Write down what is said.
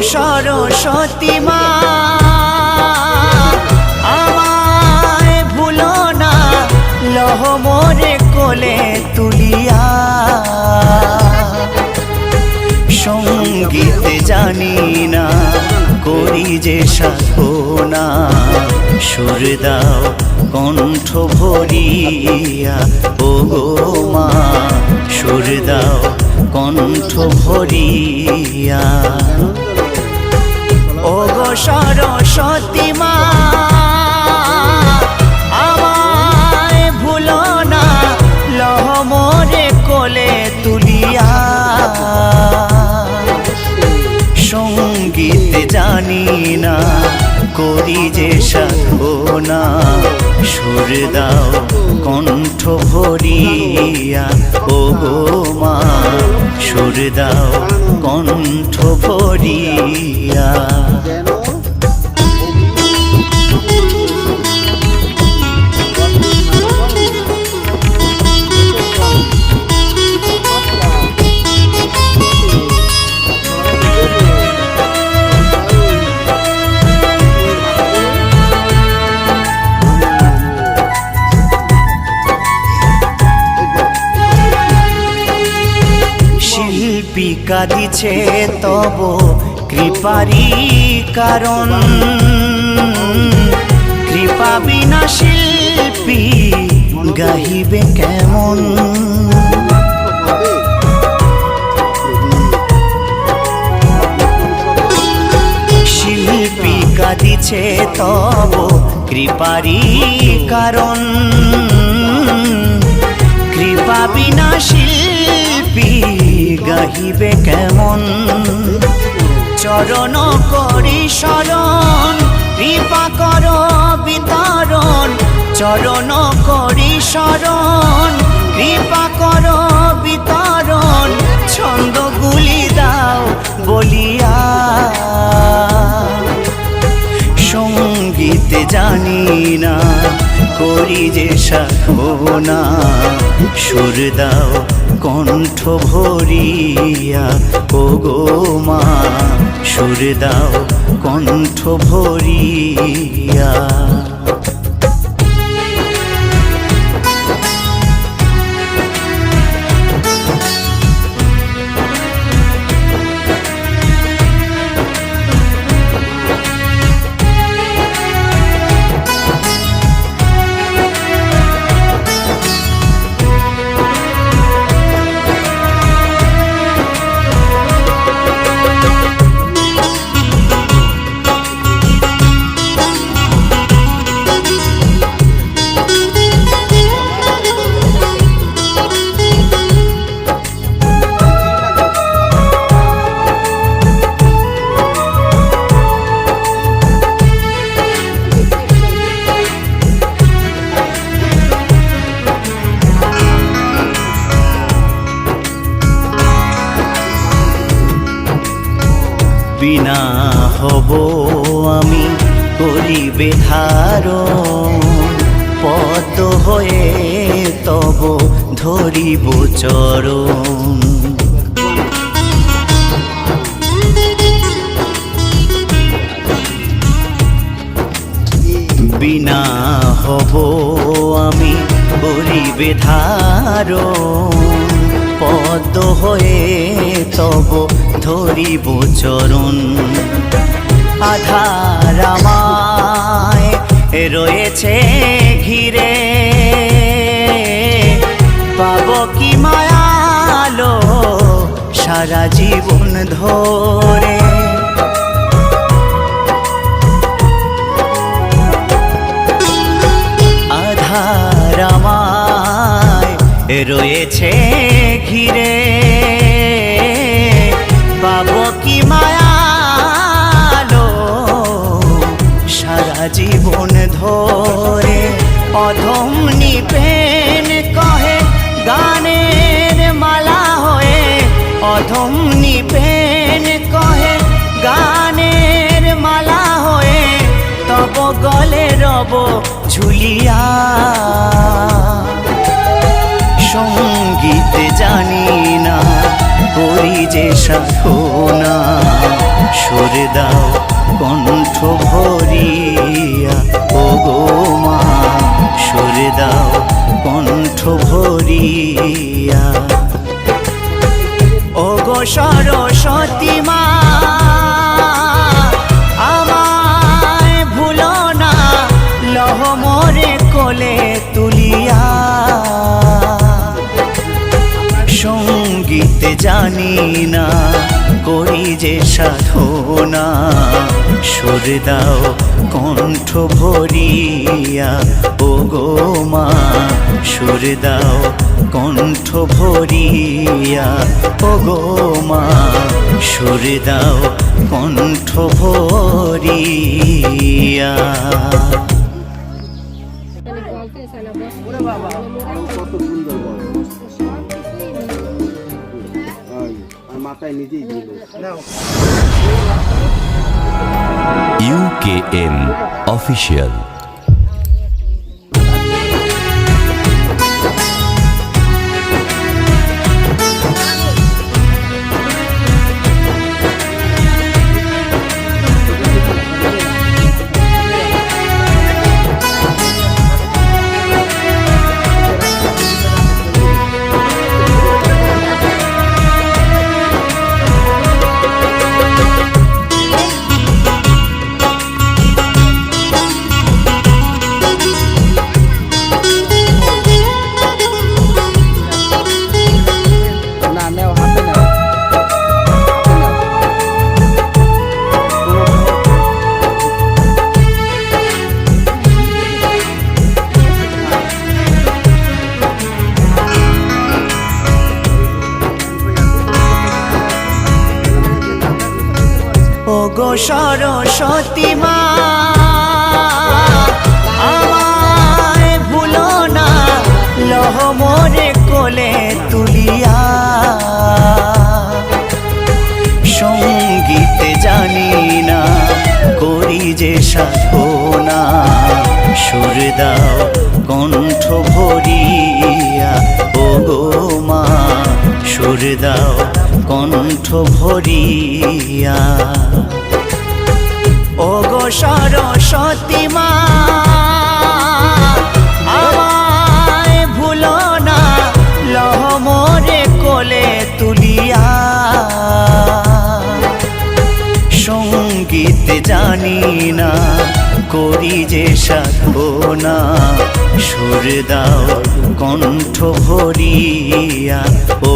সরস্বতী মা আমায় ভুলো না, লহ কোলে তুলিয়া। সংগীত জানি না, করি যে সাধনা। সুর দাও, কণ্ঠ ভরিয়া ও গো মা। সুর দাও, কণ্ঠ ভরিয়া। ও গো সরস্বতী মা, আমায় ভুলো না, লহ মোরে কোলে তুলিয়া। সংগীত জানি না, করি যে সাধনা, সুর দাও কণ্ঠ ভরিয়া। ও গো মা, সুর দাও কণ্ঠ ভরিয়া। কাঁদিছে তব কৃপারি কারণ। কৃপা বিনা শিল্পী গাহিবে কেমন? শিল্পী কাঁদিছে, তব কৃপারি কারণ। কৃপা বিনা শিল্পী গাহিবে কেমন? চরণ করি শরণ, কৃপা কর বিতরণ। চরণ করি শরণ, কৃপা কর বিতরণ। ছন্দগুলি দাও বলিয়া। সংগীত জানি না, করি যে সাধনা। সুর দাও কণ্ঠ ভরিয়া ও গো মা সুর দাও কণ্ঠ ভরিয়া। বিনা হব আমি করিবে ধারণ পদ্ম হয়ে তব ধরিব চরণ। বিনা হব আমি করিবে ধারণ পদ্ম হয়ে তব ধরিব চরণ। আধার আমায় রয়েছে ঘিরে। পাব কি মায়ালো সারা জীবন ধরে। আধার আমায় রয়েছে ঘিরে পাবো কি মায়ালো সারা জীবন ধরে অধম নিপেন কহে, গানের মালা হয়ে অধম নিপেন কহে, গানের মালা হয়ে তব গলে রব ঝুলিয়া। যে সাধনা সুর দাও কণ্ঠ ভরিয়া। ও গো মা, সুর দাও কণ্ঠ ভরিয়া। ও গো সরস্বতী মা, আমায় তুলিয়া। সঙ্গীতে জানি না, করি যে সাধনা। সুর দাও কণ্ঠ ভরিয়া, ও গো মা, সুর দাও কণ্ঠ ভরিয়া, ও গো মা, সুর দাও কণ্ঠ ভরিয়া। মাথায় নিজেই দিল ইউকেএম অফিসিয়াল। গো সরস্বতী মা। আমায় ভুলো না, লহ মোরে কোলে তুলিয়া। সঙ্গীতে জানি না, করি যে সাধনা। সুর দাও, কণ্ঠ ভরিয়া ও গো মা, সুর দাও। ভরিয়া। ও গো সরস্বতী মা, আমায় ভুলো না, লহ কোলে তুলিয়া। সংগীত জানি না, করি যে সাধনা, সুর দাও কণ্ঠ ভরিয়া। ও